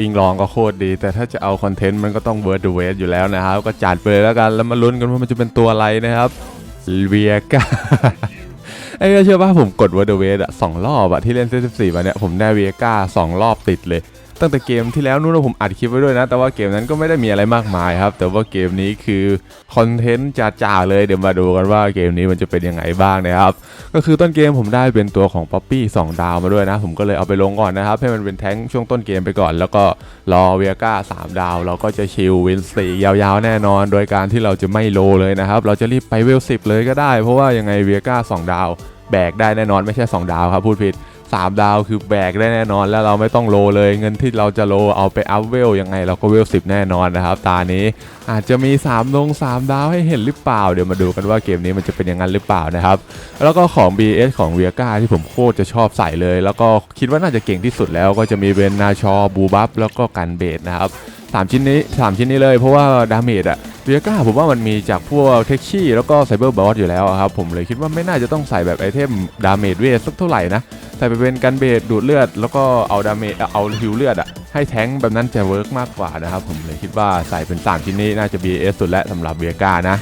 อิงลองก็โคตรดี แต่ถ้าจะเอาคอนเทนต์มันก็ต้องเวิร์ดเวทอยู่แล้วนะครับ ก็จัดไปเลยแล้วกัน แล้วมาลุ้นกันว่ามันจะเป็นตัวอะไรนะครับเวียกาไอ้ก็เชื่อป่ะผมกดเวิร์ดเวทอะสองรอบอะที่เล่นเซตสิบสี่มาเนี่ยผมได้เวียกาสองรอบติดเลย ตั้งแต่เกมที่แล้วนู้นนะผมอัดคลิปไว้ด้วยนะ แต่ว่าเกมนั้นก็ไม่ได้มีอะไรมากมายครับ แต่ว่าเกมนี้คือคอนเทนต์จ๋าๆเลยเดี๋ยวมาดูกันว่าเกมนี้มันจะเป็นยังไงบ้างนะครับก็คือต้นเกมผมได้เป็นตัวของป๊อปปี้2ดาวมาด้วยนะ ผมก็เลยเอาไปลงก่อนนะครับ ให้มันเป็นแท้งช่วงต้นเกมไปก่อน แล้วก็รอเวียก้า3ดาว เราก็จะชิลวินสตียาวๆแน่นอน โดยการที่เราจะไม่โลเลยนะครับเราจะรีบไปเวล10เลยก็ได้ เพราะว่ายังไงเวียก้า2ดาวแบกได้แน่นอนไม่ใช่ 2 ดาวครับพูดผิด 3 ดาวคือแบกได้แน่นอน แล้วเราไม่ต้องโลเลยเงินที่เราจะโลเอาไปอัพเวลยังไงเราก็เวล10 แน่นอนนะครับ ตานี้อาจจะมี3ลง3 ดาวให้เห็นหรือเปล่า เดี๋ยวมาดูกันว่าเกมนี้มันจะเป็นอย่างนั้นหรือเปล่านะครับ แล้วก็ของ BS ของเวียก้าที่ผมโคตรจะชอบใส่เลย แล้วก็คิดว่าน่าจะเก่งที่สุดแล้วก็จะมีเวนนาชอบูบัฟแล้วก็กันเบดนะครับ สามชิ้นนี้สามชิ้นนี้เลยเพราะว่าดาเมจอะเวียก้าผมว่ามันมีจากพวกเทคชี่แล้วก็ไซเบอร์บอสอยู่แล้วครับ ผมเลยคิดว่าไม่น่าจะต้องใส่แบบไอเทมดาเมจเวทสักเท่าไหร่นะ ใส่ไปเป็นกันเบดดูดเลือด แล้วก็เอาดาเมจเอาฮิวเลือดอะให้แท้งแบบนั้นจะเวิร์กมากกว่านะครับผมเลยคิดว่าใส่เป็นสามชิ้นนี้น่าจะ BS สุดและสำหรับเวียก้านะ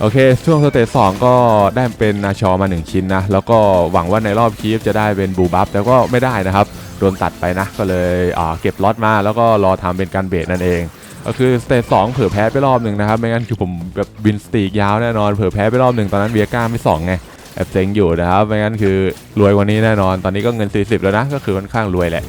โอเค ช่วงสเตจสองก็ได้เป็นนาชอมา 1 ชิ้นนะ แล้วก็หวังว่าในรอบคีฟจะได้เป็นบูบัฟแต่ก็ไม่ได้นะครับ โดนตัดไปนะ ก็เลยเก็บล็อตมาแล้วก็รอทำเป็นการเบสนั่นเอง ก็คือสเตจสองเผื่อแพ้ไปรอบหนึ่งนะครับ ไม่งั้นคือผมแบบบินสตีกยาวแน่นอนเผื่อแพ้ไปรอบหนึ่งตอนนั้นเวียก้าไม่สองไงแอบเซ็งอยู่นะครับไม่งั้นคือรวยกว่านี้แน่นอน ตอนนี้ก็เงิน 40 แล้วนะ ก็คือค่อนข้างรวยแหละ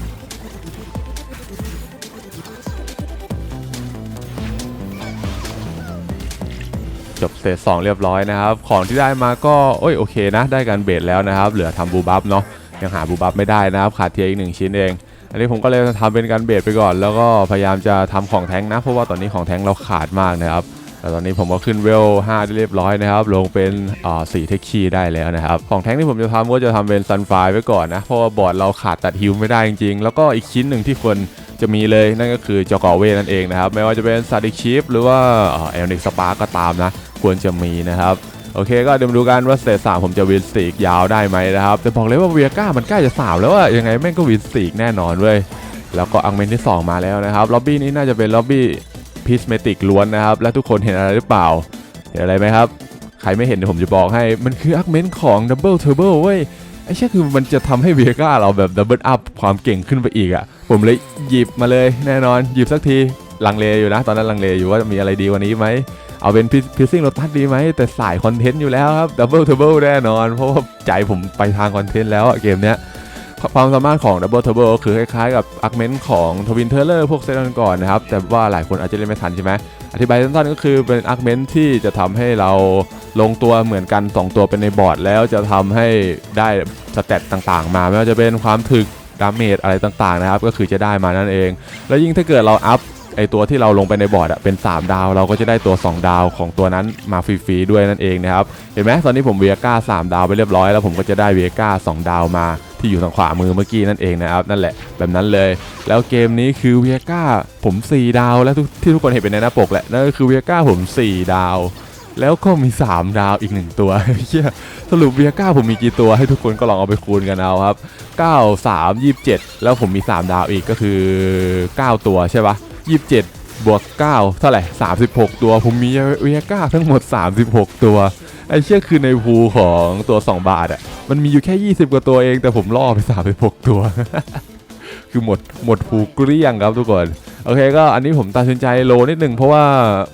จบสเตจสองเรียบร้อยนะครับ ของที่ได้มาก็โอ้ยโอเคนะ ได้การเบสแล้วนะครับ เหลือทำบูบัฟเนาะ ยังหาบูบัฟไม่ได้นะครับขาดเทียอีกหนึ่งชิ้นเอง อันนี้ผมก็เลยทำเป็นการเบสไปก่อน แล้วก็พยายามจะทำของแท้งนะ เพราะว่าตอนนี้ของแท้งเราขาดมากนะครับแต่ตอนนี้ผมก็ขึ้นเวล 5 ได้เรียบร้อยนะครับ ลงเป็นอ่า4เทคคีได้แล้วนะครับ ของแท้งที่ผมจะทำก็จะทำเป็นซันไฟไว้ก่อนนะ เพราะว่าบอร์ดเราขาดตัดฮิวไม่ได้จริงๆ แล้วก็อีกชิ้นหนึ่งที่ควรจะมีเลยนั่นก็คือจอกอเวนั่นเองนะครับ ไม่ว่าจะเป็นซาดิชิฟหรือว่าเอลนิกสปาร์ก็ตามนะ ควรจะมีนะครับ โอเคก็เดี๋ยวมาดูกันว่าสเตจสามผมจะวินสตีกยาวได้ไหมนะครับแต่บอกเลยว่าเวียก้ามันใกล้จะสามแล้วอะยังไงแม่งก็วินสตีกแน่นอนเว้ยแล้วก็อังเมนที่ 2 มาแล้วนะครับล็อบบี้นี้น่าจะเป็นล็อบบี้พิสเมติกล้วนนะครับ และทุกคนเห็นอะไรหรือเปล่า เห็นอะไรไหมครับ ใครไม่เห็นเดี๋ยวผมจะบอกให้มันคืออักเมนของดับเบิลเทอร์เบิลเว้ยไอ้เช่คือมันจะทำให้เวียก้าเราแบบดับเบิลอัพความเก่งขึ้นไปอีกอะ่ะ ผมเลยหยิบมาเลยแน่นอนหยิบสักทีลังเลอยู่นะ ตอนนั้นลังเลอยู่ว่ามีอะไรดีกว่านี้ไหมเอาเป็นพิซซิ่งโรตัสดีไหม แต่สายคอนเทนต์อยู่แล้วครับดับเบิลเทเบิลแน่นอน เพราะว่าใจผมไปทางคอนเทนต์แล้วอะเกมเนี้ยความสามารถของ Double Turbo ก็คือคล้ายๆกับอักเมนต์ของทวินเทอร์เลอร์พวกเซตก่อนนะครับ แต่ว่าหลายคนอาจจะเล่นไม่ทันใช่ไหมอธิบายสั้นๆก็คือเป็นอักเมนต์ที่จะทำให้เราลงตัวเหมือนกัน 2 ตัวเป็นในบอร์ดแล้วจะทำให้ได้สเตตต่างๆ มาไม่ว่าจะเป็นความถึกดาเมจอะไรต่างๆนะครับ ก็คือจะได้มานั่นเอง แล้วยิ่งถ้าเกิดเราอัพ ไอตัวที่เราลงไปในบอร์ดเป็น 3 ดาว เราก็จะได้ตัว 2 ดาวของตัวนั้นมาฟรีๆด้วยนั่นเองนะครับเห็นไหมตอนนี้ผมเวียก้า3ดาวไปเรียบร้อยแล้วผมก็จะได้เวียก้า2ดาวมาที่อยู่ทางขวามือเมื่อกี้นั่นเองนะครับนั่นแหละแบบนั้นเลย แล้วเกมนี้คือเวียก้าผม 4 ดาว แล้วที่ทุกคนเห็นเป็นในหน้าปกแหละนั่นก็คือเวียก้าผม 4 ดาว แล้วก็มี 3 ดาวอีก 1 ตัวเียสรุปเวียก้าผมมีกี่ตัวให้ทุกคนก็ลองเอาไปคูณกันเอาครับ 9 3 27 แล้วผมมี 3 ดาวอีกก็คือ 9 ตัวใช่ปะ 27บวก9เท่าไหร่36ตัว ผมมีเวียก้าทั้งหมด36ตัว ไอ้เชื่อคือในภูของตัว2บาทอะ มันมีอยู่แค่20กว่าตัวเองแต่ผมล่อไป36ตัว คือหมดหมดภูเกลี้ยงครับทุกคน โอเคก็อันนี้ผมตัดสินใจโลนิดหนึ่งเพราะว่า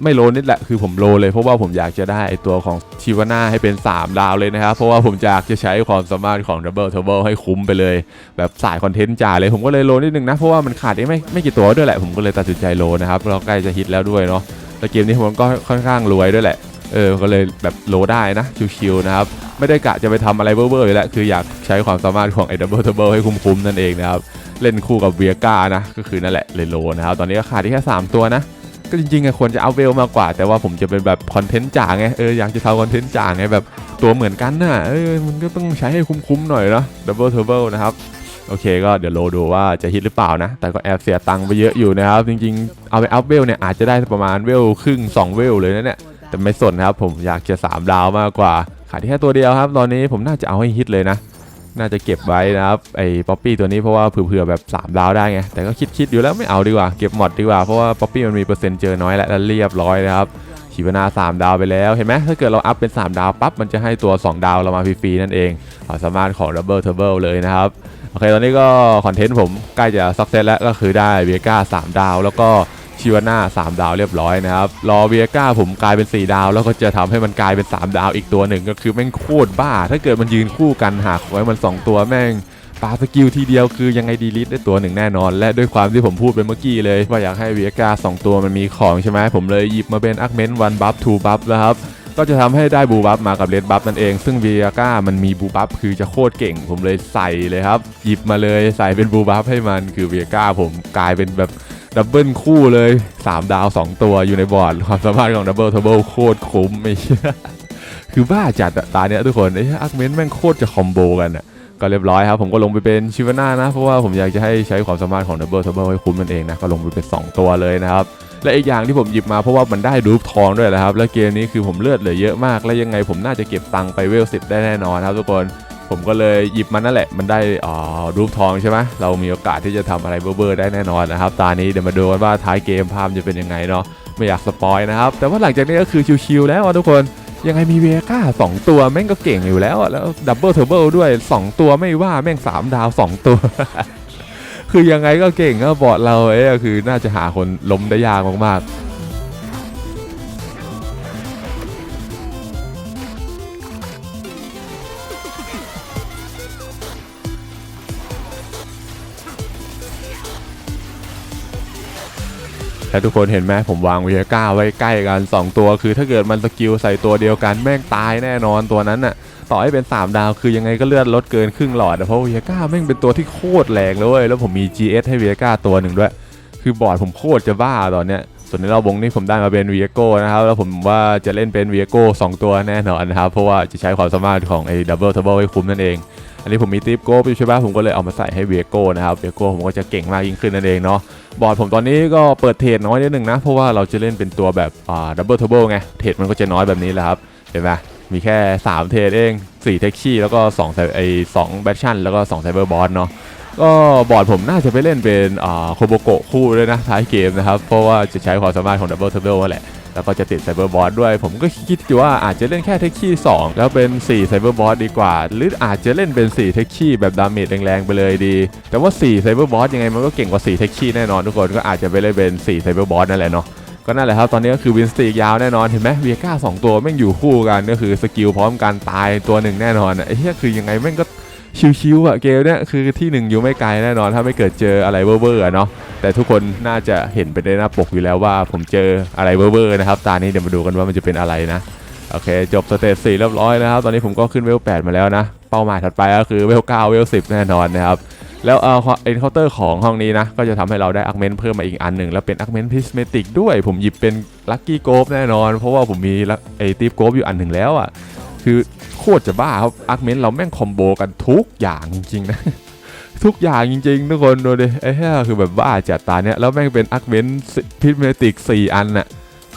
ไม่โลนิดแหละคือผมโลเลยเพราะว่าผมอยากจะได้ตัวของชิวาน่าให้เป็น 3 ดาวเลยนะครับ เพราะว่าผมอยากจะใช้ความสามารถของ Double Turbo ให้คุ้มไปเลย แบบสายคอนเทนต์จ่าเลยผมก็เลยโลนิดหนึ่งนะ เพราะว่ามันขาดไม่ไม่กี่ตัวด้วยแหละผมก็เลยตัดสินใจโลนะครับเราใกล้จะฮิตแล้วด้วยเนาะแล้วเกมนี้ผมก็ค่อนข้างรวยด้วยแหละ เออก็เลยแบบโลได้นะชิวๆนะครับไม่ได้กะจะไปทำอะไรเบ้อๆอยู่แล้วคืออยากใช้ความสามารถของไอ้ Double Turbo ให้คุ้มๆนั่นเองนะครับเล่นคู่กับเวียก้านะก็คือนั่นแหละเลยโลนะครับตอนนี้ก็ขาดที่แค่ 3 ตัวนะก็จริงๆควรจะเอาเวลมากกว่า แต่ว่าผมจะเป็นแบบคอนเทนต์จ่าไงเอออยากจะทำคอนเทนต์จ่าไงแบบตัวเหมือนกันน่ะเออมันก็ต้องใช้ให้คุ้มๆหน่อยเนาะ Double Turbo นะครับโอเคก็เดี๋ยวโลดูว่าจะฮิตหรือเปล่านะ แต่ก็แอบเสียตังค์ไปเยอะอยู่นะครับ จริงๆ เอาไปอัพเวลเนี่ยอาจจะได้ประมาณเวลครึ่ง 2 เวลเลยนะเนี่ย แต่ไม่สนครับผมอยากจะ 3 ดาวมากกว่า ขาดที่แค่ตัวเดียวครับ ตอนนี้ผมน่าจะเอาให้ฮิตเลยนะ น่าจะเก็บไว้นะครับไอ้ป๊อปปี้ตัวนี้เพราะว่าเผื่อๆแบบ 3 ดาวได้ไง แต่ก็คิดๆอยู่แล้วไม่เอาดีกว่าเก็บหมดดีกว่าเพราะว่าป๊อปปี้มันมีเปอร์เซ็นต์เจอน้อยแล้วแล้วเรียบร้อยนะครับขีวนา 3 ดาวไปแล้วเห็นไหมถ้าเกิดเราอัพเป็น 3 ดาวปั๊บมันจะให้ตัว 2 ดาวเรามาฟรีๆนั่นเองความสามารถของ Double Turbo เลยนะครับโอเคตอนนี้ก็คอนเทนต์ผมใกล้จะซักเซสแล้วก็คือได้เวียก้า3ดาวแล้วก็ ชิวาน่า3 ดาวเรียบร้อยนะครับ รอเวียก้าผมกลายเป็น 4 ดาว แล้วก็จะทำให้มันกลายเป็น 3 ดาวอีกตัวหนึ่งก็คือแม่งโคตรบ้า ถ้าเกิดมันยืนคู่กันหากไว้มัน 2 ตัวแม่งปาสกิลทีเดียวคือยังไงดีลิทได้ตัวหนึ่งแน่นอน และด้วยความที่ผมพูดไปเมื่อกี้เลย ว่าอยากให้เวียก้า2ตัวมันมีของใช่ไหมผมเลยหยิบมาเป็นอักเมนวันบัฟทูบัฟแล้วครับก็จะทำให้ได้บูบัฟมากับเลดบัฟนั่นเอง ซึ่งเวียก้ามันมีบูบัฟคือจะโคตรเก่ง ผมเลยใส่เลยครับ หยิบมาเลยใส่เป็นบูบัฟให้มันคือเวียก้าผมกลายเป็นแบบ ดับเบิลคู่เลย 3 ดาว 2 ตัวอยู่ในบอร์ด ความสามารถของดับเบิลทัเบิลโคตรคุ้มไม่เชื่อคือบ้าจัดตาเนี้ยทุกคนไอ้อาร์เมนแม่งโคตรจะคอมโบกันอะก็เรียบร้อยครับ ผมก็ลงไปเป็นชิวาน่านะ เพราะว่าผมอยากจะให้ใช้ความสามารถของดับเบิลทัเบิลให้คุ้มมันเองนะ ก็ลงไปเป็น 2 ตัวเลยนะครับ และอีกอย่างที่ผมหยิบมาเพราะว่ามันได้รูปทองด้วยนะครับ และเกมนี้คือผมเลือดเหลือเยอะมาก และยังไงผมน่าจะเก็บตังค์ไปเวลสิบได้แน่นอนครับทุกคน ผมก็เลยหยิบมันนั่นแหละ มันได้อ่ารูปทองใช่ไหมเรามีโอกาสที่จะทำอะไรเบอร์ๆได้แน่นอนนะครับตอนนี้เดี๋ยวมาดูกันว่าท้ายเกมภาพจะเป็นยังไงเนาะ ไม่อยากสปอยนะครับ แต่ว่าหลังจากนี้ก็คือชิวๆแล้วทุกคน ยังไงมีเวก้า2ตัวแม่งก็เก่งอยู่แล้ว แล้วดับเบิลเทอร์เบิลด้วย 2 ตัวไม่ว่าแม่ง 3 ดาว 2 ตัว คือยังไงก็เก่งก็บอดเราเอ้คือน่าจะหาคนล้มได้ยากมากๆ และทุกคนเห็นไหมผมวางเวียก้าไว้ใกล้กัน 2 ตัว คือถ้าเกิดมันสกิลใส่ตัวเดียวกันแม่งตายแน่นอนตัวนั้นน่ะต่อให้เป็น 3 ดาวคือยังไงก็เลือดลดเกินครึ่งหลอดอะเพราะเวียก้าแม่งเป็นตัวที่โคตรแรงเลย แล้วผมมี GS ให้เวียก้าตัวหนึ่งด้วย คือบอร์ดผมโคตรจะบ้าตอนเนี้ยส่วนในรอบบงนี่ผมได้มาเป็นเวียโก้นะครับแล้วผมว่าจะเล่นเป็นเวียโก้สองตัวแน่นอนนะครับเพราะว่าจะใช้ความสามารถของไอ้ดับเบิลทับเบิลให้คุ้มนั่นเอง อันนี้ผมมีทิปโก้อยู่ใช่ปะผมก็เลยเอามาใส่ให้เวียโก้นะครับเวียโก้ผมก็จะเก่งมากยิ่งขึ้นนั่นเองเนาะบอร์ดผมตอนนี้ก็เปิดเทรดน้อยนิดนึงนะ เพราะว่าเราจะเล่นเป็นตัวแบบอ่าดับเบิลทับเบิลไงเทรดมันก็จะน้อยแบบนี้แหละครับเห็นไหมมีแค่ 3 เทรดเอง4เทคชี่แล้วก็2ไซไอ้2แบทชั่นแล้วก็2ไซเบอร์บอสเนาะก็บอร์ดผมน่าจะไปเล่นเป็นอ่าโคโบโกะคู่ด้วยนะท้ายเกมนะครับ เพราะว่าจะใช้ความสามารถของดับเบิลทับเบิลนั่นแหละ แล้วก็จะติดไซเบอร์บอสด้วย ผมก็คิดอยู่ว่าอาจจะเล่นแค่เทคชี่2แล้วเป็น4ไซเบอร์บอสดีกว่า หรืออาจจะเล่นเป็น4เทคชี่แบบดาเมจแรงๆไปเลยดี แต่ว่า4ไซเบอร์บอสยังไงมันก็เก่งกว่า4เทคชี่แน่นอนทุกคนก็อาจจะไปเล่นเป็น4ไซเบอร์บอสนั่นแหละเนาะก็นั่นแหละครับ ตอนนี้ก็คือวินสตีกยาวแน่นอน เห็นไหมเวียก้าสองตัวแม่งอยู่คู่กันก็คือสกิลพร้อมกันตายตัวหนึ่งแน่นอนไอ้เหี้ยคือยังไงแม่งก็ ชิวๆอะเกมเนี้ยคือที่หนึ่งอยู่ไม่ไกลแน่นอน ถ้าไม่เกิดเจออะไรเวอร์ๆอะเนาะแต่ทุกคนน่าจะเห็นไปในหน้าปกอยู่แล้วว่าผมเจออะไรเว่อร์ๆนะครับตอนนี้เดี๋ยวมาดูกันว่ามันจะเป็นอะไรนะโอเค จบสเตจสี่เรียบร้อยนะครับ ตอนนี้ผมก็ขึ้นเวล8มาแล้วนะ เป้าหมายถัดไปก็คือเวล9เวล10แน่นอนนะครับ แล้วเอ่อเอ็นเคาน์เตอร์ของห้องนี้นะ ก็จะทำให้เราได้อักเมนเพิ่มมาอีกอันหนึ่ง แล้วเป็นอักเมนพิสเมติกด้วย ผมหยิบเป็นลัคกี้โกฟแน่นอน เพราะว่าผมมีไอตีฟโกฟอยู่อันหนึ่งแล้วอะ คือ โคตรจะบ้าครับอักเมนเราแม่งคอมโบกันทุกอย่างจริงๆนะทุกอย่างจริงๆ ทุกคนดูดิไอ้เหี้ยคือแบบบ้าจัดตาเนี้ยแล้วแม่งเป็นอักเมนพิสเมติก4อันน่ะ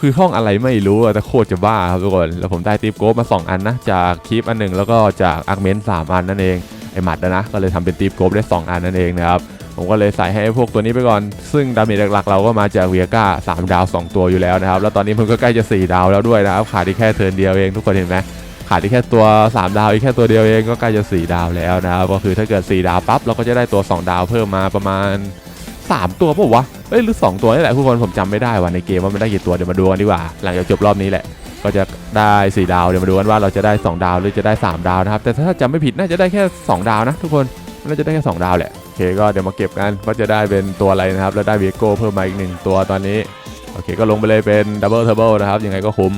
คือห้องอะไรไม่รู้แต่โคตรจะบ้าครับทุกคนแล้วผมได้ตีฟโกฟมา2 อันนะจากคีปอันหนึ่งแล้วก็จากอาร์เมนสามอันนั่นเองไอหมัดนะก็เลยทำเป็นตีฟโกฟได้ 2 อันนั่นเองนะครับ ผมก็เลยใส่ให้พวกตัวนี้ไปก่อน ซึ่งดาเมจหลักๆ เราก็มาจากเวียก้า3ดาว 2 ตัวอยู่แล้วนะครับ แล้วตอนนี้มันก็ใกล้จะ 4 ดาวแล้วด้วยนะครับ ขาดอีกแค่เทิร์นเดียวเองทุกคนเห็นไหม ขาดอีกแค่ตัว 3 ดาวอีกแค่ตัวเดียวเองก็ใกล้จะ 4 ดาวแล้วนะครับก็คือถ้าเกิด 4 ดาวปั๊บเราก็จะได้ตัว 2 ดาวเพิ่มมาประมาณ 3 ตัวเปล่าวะเอ้ยหรือ 2 ตัวนี่แหละทุกคนผมจำไม่ได้ว่าในเกมว่ามันได้กี่ตัวเดี๋ยวมาดูกันดีกว่า หลังจากจบรอบนี้แหละ ก็จะได้ 4 ดาวเดี๋ยวมาดูกันว่าเราจะได้ 2 ดาวหรือจะได้ 3 ดาวนะครับแต่ถ้าจำไม่ผิดน่าจะได้แค่ 2 ดาวนะทุกคนน่าจะได้แค่ 2 ดาวแหละโอเคก็เดี๋ยวมาเก็บกันว่าจะได้เป็นตัวอะไรนะครับแล้วได้เวโก้เพิ่มมาอีกหนึ่งตัวตอนนี้โอเคก็ลงไปเลยเป็นดับเบิลเทเบิลนะครับยังไงก็คุ้ม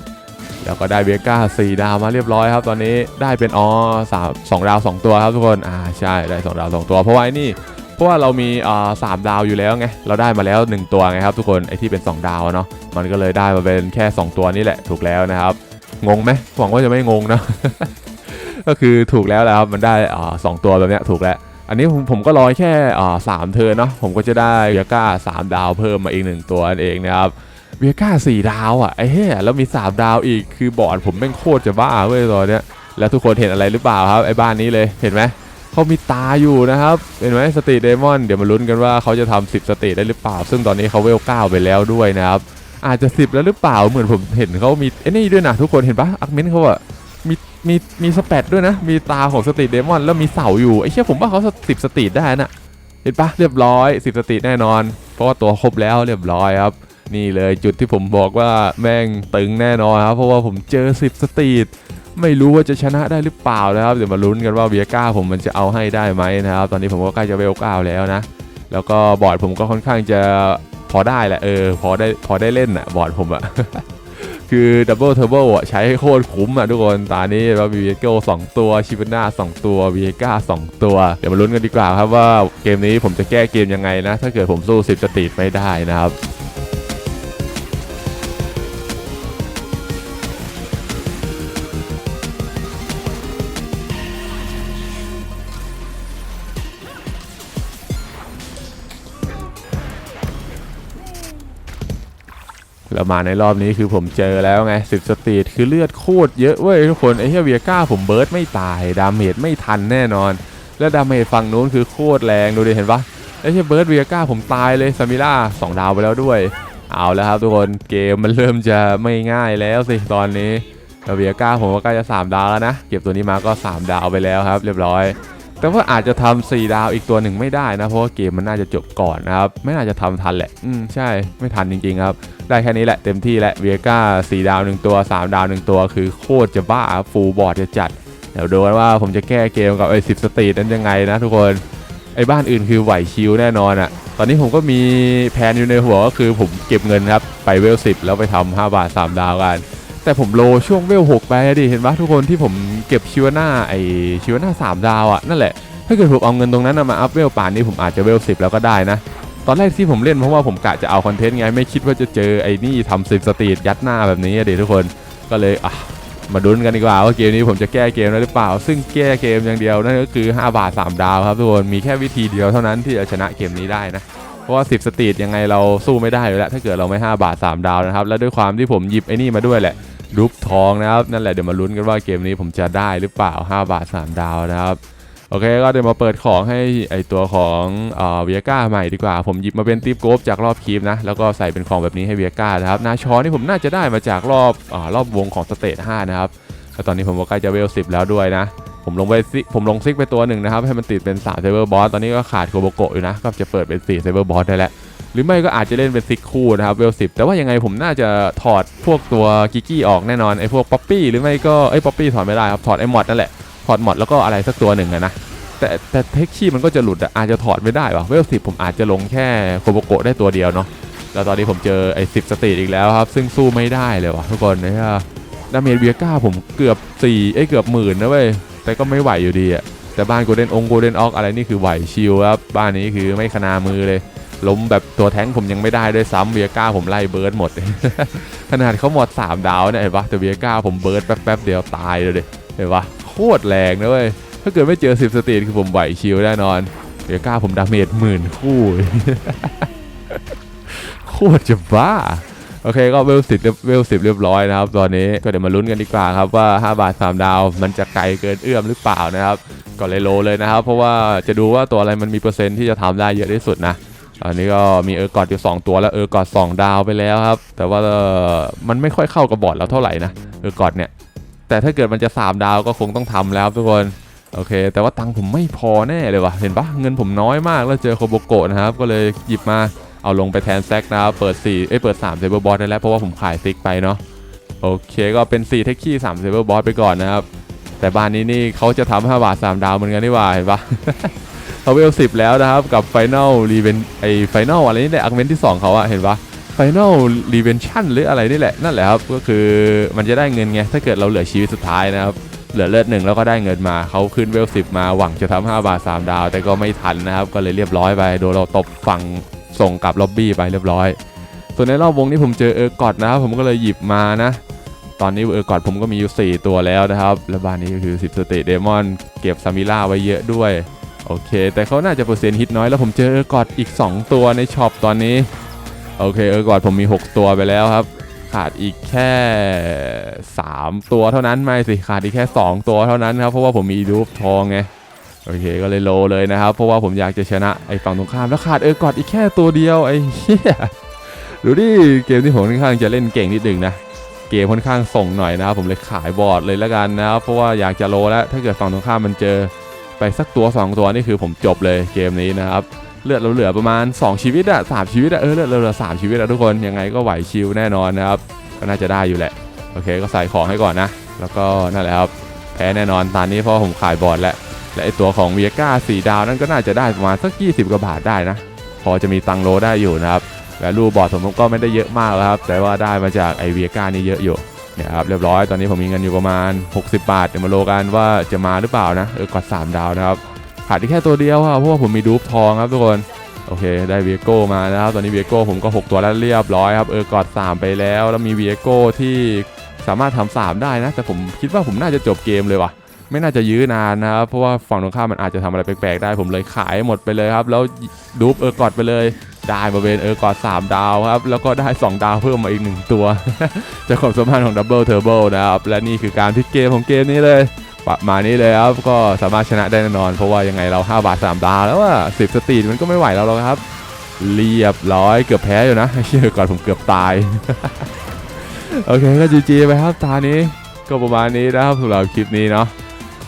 แล้วก็ได้เวก้า4ดาวมาเรียบร้อยครับ ตอนนี้ได้เป็นอ๋อสามสองดาว2ตัวครับทุกคนอ่าใช่ได้2ดาว2ตัว เพราะว่านี่เพราะว่าเรามีอ่าสามดาวอยู่แล้วไงเราได้มาแล้ว 1 ตัวไงครับทุกคนไอที่เป็น 2 ดาวเนาะมันก็เลยได้มาเป็นแค่ 2 ตัวนี่แหละถูกแล้วนะครับงงไหมหวังว่าจะไม่งงนะก็คือถูกแล้วแหละครับมันได้อ่าสตัวแบบเนี้ยถูกแล้วอันนี้ผมผมก็รอแค่อ่าสามเทิร์นเนาะผมก็จะได้เวียก้าสามดาวเพิ่มมาอีกหนึ่งตัวนั่นเองนะครับ เวียก้าสี่ดาวอะไอ้เหี้ยแล้วมี3ดาวอีกคือบอดผมแม่งโคตรจะบ้าเว้ยตอนเนี้ยแล้วทุกคนเห็นอะไรหรือเปล่าครับไอ้บ้านนี้เลยเห็นไหมเขามีตาอยู่นะครับเห็นไหมสตีเดมอนเดี๋ยวมาลุ้นกันว่าเขาจะทำ10 สตีได้หรือเปล่า ซึ่งตอนนี้เขาเวล9ไปแล้วด้วยนะครับอาจจะ 10 แล้วหรือเปล่าเหมือนผมเห็นเขามีไอ้นี่ด้วยนะทุกคนเห็นปะอักเมนเขาอะมีมีมีสเปดด้วยนะ มีตาของสตีเดมอนแล้วมีเสาอยู่ไอ้เชี่ยผมว่าเขาสิบสตีได้น่ะเห็นปะเรียบร้อย 10 สตีแน่นอน เพราะว่าตัวครบแล้วเรียบร้อยครับ นี่เลยจุดที่ผมบอกว่าแม่งตึงแน่นอนครับ เพราะว่าผมเจอ 10 สตรีทไม่รู้ว่าจะชนะได้หรือเปล่านะครับ เดี๋ยวมาลุ้นกันว่าเวียก้าผมมันจะเอาให้ได้ไหมนะครับ ตอนนี้ผมก็ใกล้จะเวลก้าแล้วนะ แล้วก็บอร์ดผมก็ค่อนข้างจะพอได้แหละเออพอได้พอได้เล่นอะบอร์ดผมอะคือดับเบิลเทอร์เบิลอะใช้ให้โคตรคุ้มอะทุกคนตอนนี้เรามีเวโก้สองตัวชิบนาสองตัววีก้าสองตัว เดี๋ยวมาลุ้นกันดีกว่าครับว่าเกมนี้ผมจะแก้เกมยังไงนะ ถ้าเกิดผมสู้10สตรีทไม่ได้นะครับ แล้วมาในรอบนี้คือผมเจอแล้วไงสิบสตรีทคือเลือดโคตรเยอะเว้ยทุกคนไอ้เฮียเวียก้าผมเบิร์ดไม่ตายดาเมจไม่ทันแน่นอน แล้วดาเมจฝั่งนู้นคือโคตรแรงดูดิเห็นปะไอ้เฮียเบิร์ดเวียก้าผมตายเลยซามิล่าสองดาวไปแล้วด้วย เอาแล้วครับทุกคนเกมมันเริ่มจะไม่ง่ายแล้วสิตอนนี้แล้วเวียก้าผมก็ใกล้จะสามดาวแล้วนะเก็บตัวนี้มาก็สามดาวไปแล้วครับ เรียบร้อย แต่ว่าอาจจะทำ4ดาวอีกตัวหนึ่งไม่ได้นะ เพราะว่าเกมมันน่าจะจบก่อนนะครับ ไม่น่าจะทำทันแหละ อืมใช่ไม่ทันจริงๆครับ ได้แค่นี้แหละเต็มที่และเวียก้า4ดาว1ตัว 3 ดาว1ตัว คือโคตรจะบ้าฟูลบอร์ดจะจัด เดี๋ยวดูกันว่าผมจะแก้เกมกับไอ้สิบสตรีทนั้นยังไงนะทุกคนไอ้บ้านอื่นคือไหวชิวแน่นอนอะ่ะ ตอนนี้ผมก็มีแผนอยู่ในหัวก็คือผมเก็บเงินครับ ไปเวล10แล้วไปทำ5บาท3ดาวกัน แต่ผมโลช่วงเวล6ไปดิเห็นปะทุกคนที่ผมเก็บชิวนาไอชิวนาน่า3ดาวอะ่ะนั่นแหละถ้าเกิดผมเอาเงินตรงนั้นมาอัพเวลป่านนี้ผมอาจจะเวล10แล้วก็ได้นะตอนแรกที่ผมเล่นเพราะว่าผมกะจะเอาคอนเทนต์ไงไม่คิดว่าจะเจอไอ้นี่ทำสิบสตรีทยัดหน้าแบบนี้อะดิทุกคนก็เลยอะมาดุนกันดีกว่าว่าเกมนี้ผมจะแก้เกมได้หรือเปล่า ซึ่งแก้เกมอย่างเดียวนั่นก็คือ 5 บาท 3 ดาวครับทุกคนมีแค่วิธีเดียวเท่านั้นที่จะชนะเกมนี้ได้นะเพราะว่า 10 สตรีทยังไงเราสู้ไม่ได้อยู่แล้วถ้าเกิดเราไม่ 5 บาท 3 ดาวนะครับ แล้วด้วยความที่ผมหยิบไอ้นี่มาด้วยแหละ รูปทองนะครับ นั่นแหละเดี๋ยวมาลุ้นกันว่าเกมนี้ผมจะได้หรือเปล่า 5 บาท 3 ดาวนะครับโอเคก็เดี๋ยวมาเปิดของให้ไอตัวของเอ่อเวียก้าใหม่ดีกว่า ผมหยิบมาเป็นตีฟโกฟจากรอบคีฟนะ แล้วก็ใส่เป็นของแบบนี้ให้เวียก้านะครับนาชอนี่ผมน่าจะได้มาจากรอบอรอบวงของสเตท5นะครับแล้วตอนนี้ผมก็ใกล้จะเวล10แล้วด้วยนะ ผมลงไปซิผมลงซิกไปตัวหนึ่งนะครับ ให้มันติดเป็น3เซเวอร์บอสตอนนี้ก็ขาดโคโบโกะอยู่นะ ก็จะเปิดเป็น4เซเวอร์บอสได้แล้ว รือไม่ก็อาจจะเล่นเป็นซิกคู่นะครับเวล10แต่ว่ายังไงผมน่าจะถอดพวกตัวกิกกี้ออกแน่นอนไอ้พวกป๊อปปี้หรือไม่ก็ไอ้ป๊อปปี้ถอดไม่ได้ครับถอดไอ้มอดนั่นแหละถอดมอดแล้วก็อะไรสักตัวหนึ่งนะแต่แต่เทคชี่มันก็จะหลุดอาจจะถอดไม่ได้ว่ะเวลสิบผมอาจจะลงแค่โคโบโกะได้ตัวเดียวเนาะแล้วตอนนี้ผมเจอไอ้สิบสตรีทอีกแล้วครับซึ่งสู้ไม่ได้เลยว่ะทุกคนนะฮะดาเมจเบียก้าผมเกือบ4เอ้เกือบหมื่นนะเว้ยแต่ก็ไม่ไหวอยู่ดีอะแต่บ้านโกลเด้นองโกลเด้นออกอะไรนี่คือไหวชิลครับบ้านนี้คือไม่ขนามือเลย ล้มแบบตัวแท้งผมยังไม่ได้ด้วยซ้ำเบียก้าผมไล่เบิร์ดหมด ขนาดเขาหมด 3 ดาวเนี่ยเห็นปะแต่เบียก้าผมเบิร์ดแป๊บๆเดียวตายเลยเห็นปะโคตรแรงนะเว้ยถ้าเกิดไม่เจอ 10 สตรีทคือผมไหวชิลแน่นอนเดี๋ยก้าผมดาเมจหมื่นคู่โคตรจะบ้าโอเคก็เวลสิบเวลสิบเรียบร้อยนะครับ ตอนนี้ก็เดี๋ยวมาลุ้นกันดีกว่าครับว่า 5 บาท 3 ดาว มันจะไกลเกินเอื้อมหรือเปล่านะครับ ก็เลยโลเลยนะครับ เพราะว่าจะดูว่าตัวอะไรมันมีเปอร์เซ็นต์ที่จะทำได้เยอะที่สุดนะ อันนี้ก็มีเออร์กอดอยู่ 2 ตัวแล้วเออร์กอด2ดาวไปแล้วครับ แต่ว่ามันไม่ค่อยเข้ากับบอร์ดเราเท่าไหร่นะเออร์กอดเนี่ย แต่ถ้าเกิดมันจะ 3 ดาวก็คงต้องทำแล้วทุกคนโอเค แต่ว่าตังค์ผมไม่พอแน่เลยวะเห็นปะเงินผมน้อยมากแล้วเจอโคโบโกะนะครับ ก็เลยหยิบมาเอาลงไปแทนแซกนะครับเปิด4เอ้ยเปิด3เซเบอร์บอสได้แล้วเพราะว่าผมขายซิกไปเนาะโอเคก็เป็น4เทคคี3เซเบอร์บอสไปก่อนนะครับแต่บ้านนี้นี่เขาจะทำ5บาท3ดาวเหมือนกันนี่ว่าเห็นปะ เขาเวล10แล้วนะครับ กับไฟแนลรีเวนไอไฟแนลอะไรนี่แหละอักเมนที่ 2 เขาอะเห็นปะไฟแนลรีเวนชั่นหรืออะไรนี่แหละ นั่นแหละครับ ก็คือมันจะได้เงินไง ถ้าเกิดเราเหลือชีวิตสุดท้ายนะครับ เหลือเลือดหนึ่งแล้วก็ได้เงินมาเขาขึ้นเวลสิบมาหวังจะทำ5บาท 3 ดาว แต่ก็ไม่ทันนะครับ ก็เลยเรียบร้อยไปโดนเราตบฝั่งส่งกลับล็อบบี้ไปเรียบร้อย ส่วนในรอบวงนี้ผมเจอเออร์กอดนะครับผมก็เลยหยิบมานะตอนนี้เออร์กอดผมก็มีอยู่ 4 ตัวแล้วนะครับ และบ้านนี้ก็คือ 10 สเตทเดมอน เก็บซามิล่าไว้เยอะด้วย โอเค แต่เขาน่าจะเปอร์เซ็นต์ฮิตน้อยแล้วผมเจอเออร์กอดอีก 2 ตัวในช็อปตอนนี้ โอเคเออร์กอดผมมี 6 ตัวไปแล้วครับ ขาดอีกแค่ 3 ตัวเท่านั้นไม่สิขาดอีกแค่ 2 ตัวเท่านั้นครับ เพราะว่าผมมีรูปทองไงโอเคก็เลยโลเลยนะครับ เพราะว่าผมอยากจะชนะไอ้ฝั่งตรงข้ามแล้วขาดเออกอดอีกแค่ตัวเดียวไอ้เหี้ยดูดิเกมที่ผมค่อนข้างจะเล่นเก่งนิดหนึ่งนะเกมค่อนข้างส่งหน่อยนะครับผมเลยขายบอร์ดเลยแล้วกันนะครับเพราะว่าอยากจะโลแล้วถ้าเกิดฝั่งตรงข้ามมันเจอ ไปสักตัว 2 ตัวนี่คือผมจบเลยเกมนี้นะครับเลือดเราเหลือประมาณ 2 ชีวิตอะสามชีวิตอะเออเลือดเราเหลือสามชีวิตอะทุกคนยังไงก็ไหวชิวแน่นอนนะครับก็น่าจะได้อยู่แหละโอเคก็ใส่ของให้ก่อนนะ แล้วก็นั่นแหละครับแพ้แน่นอนตอนนี้เพราะผมขายบอร์ดแล้วและไอตัวของเวียก้าสีดาวนั่นก็น่าจะได้ประมาณสัก 20กว่าบาทได้นะ พอจะมีตังโลได้อยู่นะครับและรูบอร์ดผมก็ไม่ได้เยอะมากแล้วครับแต่ว่าได้มาจากไอเวียก้านี่เยอะอยู่ เนี่ยครับเรียบร้อยตอนนี้ผมมีเงินอยู่ประมาณ 60 บาท เดี๋ยวมาโลกันว่าจะมาหรือเปล่านะเออกด3ดาวนะครับขาดที่แค่ตัวเดียวครับเพราะว่าผมมีดูฟทองครับทุกคนโอเคได้เวียโก้มานะครับตอนนี้เวียโก้ผมก็ 6 ตัวแล้วเรียบร้อยครับเออกอด3ไปแล้ว แล้วมีเวียโก้ที่สามารถทำ3ได้นะ แต่ผมคิดว่าผมน่าจะจบเกมเลยว่ะ ไม่น่าจะยื้อนานนะครับเพราะว่าฝั่งตรงข้ามมันอาจจะทำอะไรแปลกๆได้ผมเลยขายหมดไปเลยครับ แล้วดูฟเออกอดไปเลย ได้มาเป็นเออกอด3ดาวครับ แล้วก็ได้ 2 ดาวเพิ่มมาอีก 1 ตัว จากความสามารถของดับเบิลเทอร์โบนะครับ และนี่คือการพลิกเกมของเกมนี้เลยประมาณนี้เลยครับ ก็สามารถชนะได้แน่นอน เพราะว่ายังไงเรา 5 บาท 3 ดาวแล้วว่า10 สตรีทมันก็ไม่ไหวแล้วหรอกครับ เรียบร้อยเกือบแพ้อยู่นะเชื่อก่อนผมเกือบตาย โอเคก็จีจีไปครับตานี้ก็ประมาณนี้นะครับสำหรับคลิปนี้เนาะ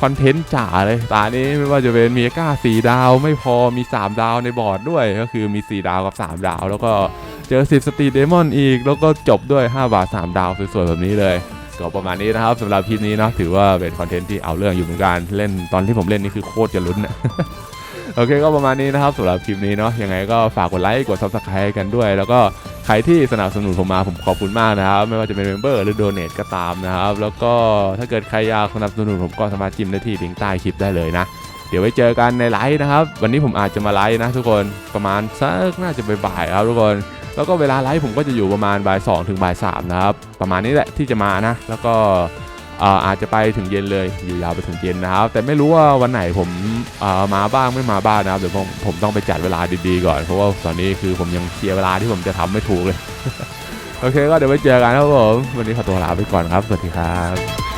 คอนเทนต์จ๋าเลยตานี้ไม่ว่าจะเป็นมีก้าสี่ดาวไม่พอมี 3 ดาวในบอร์ดด้วยก็คือมี 4 ดาวกับ 3 ดาว แล้วก็เจอ 10 สตรีเดมอนอีก แล้วก็จบด้วย 5 บาท 3 ดาวสวยๆแบบนี้เลยก็ประมาณนี้นะครับสำหรับคลิปนี้นะถือว่าเป็นคอนเทนต์ที่เอาเรื่องอยู่เหมือนกันเล่นตอนที่ผมเล่นนี่คือโคตรจะลุ้นนะ โอเคก็ประมาณนี้นะครับสำหรับคลิปนี้เนาะยังไงก็ฝากกดไลค์กด subscribe กันด้วย แล้วก็ใครที่สนับสนุนผมมาผมขอบคุณมากนะครับ ไม่ว่าจะเป็นเมมเบอร์หรือโดเน a ก็ตามนะครับ แล้วก็ถ้าเกิดใครอยากสนับสนุนผมก็สามารถจิ้มได้ที่ลิงก์ใต้คลิปได้เลยนะ เดี๋ยวไว้เจอกันในไลฟ์นะครับ วันนี้ผมอาจจะมาไลฟ์นะทุกคนประมาณสักน่าจะบ่ายๆครับทุกคน แล้วก็เวลาไลฟ์ผมก็จะอยู่ประมาณบ่ายสองถึงบ่ายสามนะครับประมาณนี้แหละที่จะมานะ แล้วก็ อาจจะไปถึงเย็นเลยอยู่ยาวไปถึงเย็นนะครับ แต่ไม่รู้ว่าวันไหนผมามาบ้างไม่มาบ้างนะครับเดี๋ยวผมผมต้องไปจัดเวลาดีๆก่อนเพราะว่าตอนนี้คือผมยังเคลียร์เวลาที่ผมจะทำไม่ถูกเลย โอเคก็เดี๋ยวไปเจอกันครับผม วันนี้ขอตัวลาไปก่อนครับ สวัสดีครับ